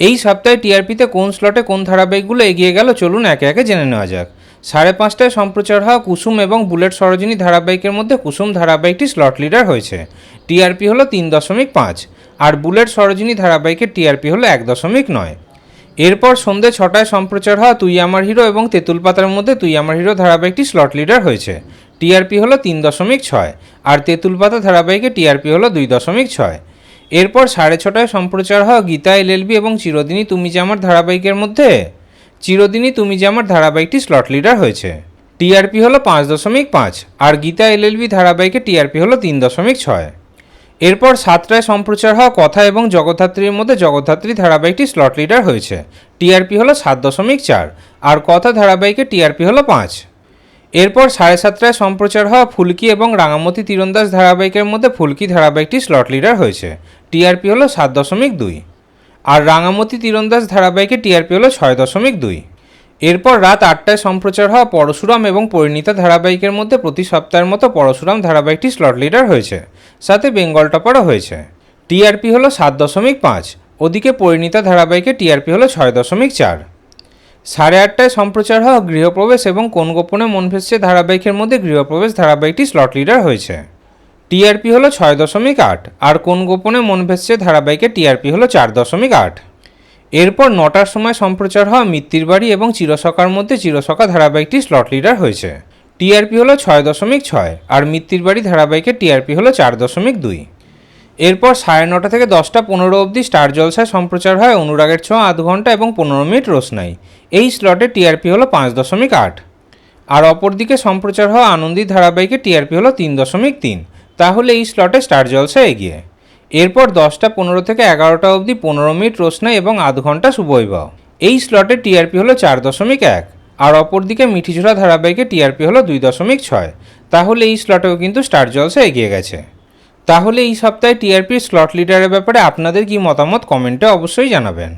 এই সপ্তাহে টিআরপিতে কোন স্লটে কোন ধারাবাহিকগুলো এগিয়ে গেল চলুন একে একে জেনে নেওয়া যাক। সাড়ে পাঁচটায় সম্প্রচার হওয়া কুসুম এবং বুলেট সরোজিনী ধারাবাহিকের মধ্যে কুসুম ধারাবাহিকটি স্লট লিডার হয়েছে। টিআরপি হলো তিন দশমিক পাঁচ, আর বুলেট সরোজিনী ধারাবাহিকের টিআরপি হলো এক দশমিক নয়। এরপর সন্ধ্যে ছটায় সম্প্রচার হওয়া তুই আমার হিরো এবং তেঁতুল পাতার মধ্যে তুই আমার হিরো ধারাবাহিকটি স্লট লিডার হয়েছে। টিআরপি হলো তিন দশমিক ছয়, আর তেঁতুল পাতা ধারাবাহিকে টিআরপি হলো দুই দশমিক ছয়। এরপর সাড়ে ছটায় সম্প্রচার হওয়া গীতা এলএলবি এবং চিরদিনই তুমি যে আমার ধারাবাহিকের মধ্যে। চিরদিনই তুমি যে আমার ধারাবাহিকটি স্লট লিডার হয়েছে। টিআরপি হলো পাঁচ দশমিক পাঁচ আর গীতা এলএলবি ধারাবাহিকে টিআরপি হলো তিন দশমিক ছয়। এরপর সাতটায় সম্প্রচার হওয়া কথা এবং জগদ্ধাত্রীর মধ্যে জগদ্ধাত্রী ধারাবাহিকটি স্লট লিডার হয়েছে। টিআরপি হলো সাত দশমিক চার আর কথা ধারাবাহিকে টিআরপি হলো পাঁচ। এরপর সাড়ে সাতটায় সম্প্রচার হওয়া ফুলকি এবং রাঙামতি তীরন্দাজ ধারাবাহিকের মধ্যে ফুলকি ধারাবাহিকটি স্লট লিডার হয়েছে। টিআরপি হলো সাত দশমিক দুই। আর রাঙামতি তীরন্দাজ ধারাবাহিকে টিআরপি হলো ছয় দশমিক দুই। এরপর রাত আটটায় সম্প্রচার হওয়া পরশুরাম এবং পরিণীতা ধারাবাহিকের মধ্যে প্রতি সপ্তাহের মতো পরশুরাম ধারাবাহিকটি স্লট লিডার হয়েছে। সাথে বেঙ্গল টপারও হয়েছে। টিআরপি হলো সাত দশমিক পাঁচ। ওদিকে পরিণীতা ধারাবাহিকে টিআরপি হলো ছয় দশমিক চার। সাড়ে আটটায় সম্প্রচার হওয়া গৃহপ্রবেশ এবং কোন গোপনে মন ভেসছে ধারাবাহিকের মধ্যে গৃহপ্রবেশ ধারাবাহিকটি স্লট লিডার হয়েছে। টিআরপি হলো ছয় দশমিক আট, আর কোন গোপনে মন ভেসছে ধারাবাহিকের টিআরপি হলো চার দশমিক আট। এরপর নটার সময় সম্প্রচার হওয়া মিত্তির বাড়ি এবং চিরসকার মধ্যে চিরসকা ধারাবাহিকটি স্লট লিডার হয়েছে। টিআরপি হলো ছয় দশমিক ছয়, আর মিত্তির বাড়ি ধারাবাহিকের টিআরপি হলো চার দশমিক দুই। এরপর সাড়ে নটা থেকে দশটা পনেরো অবধি স্টার জলসায় সম্প্রচার হয় অনুরাগের ছোঁয়া আধ ঘণ্টা এবং পনেরো মিনিট রোশনাই। এই স্লটে টিআরপি হলো পাঁচ দশমিক আট। আর অপরদিকে সম্প্রচার হওয়া আনন্দী ধারাবাহিকে টিআরপি হলো তিন দশমিক তিন তাহলে এই স্লটে স্টার জলসা এগিয়ে। এরপর দশটা পনেরো থেকে এগারোটা অবধি পনেরো মিনিট রোশনাই এবং আধ ঘণ্টা সুবৈবাহ এই স্লটে টিআরপি হলো চার দশমিক এক, আর অপরদিকে মিঠিঝোড়া ধারাবাহিকে টিআরপি হলো দুই দশমিক ছয়। তাহলে এই স্লটেও কিন্তু স্টার জলসা এগিয়ে গেছে। তাহলে এই সপ্তাহে টিআরপির স্লট লিডারের ব্যাপারে আপনাদের কি মতামত কমেন্টে অবশ্যই জানাবেন।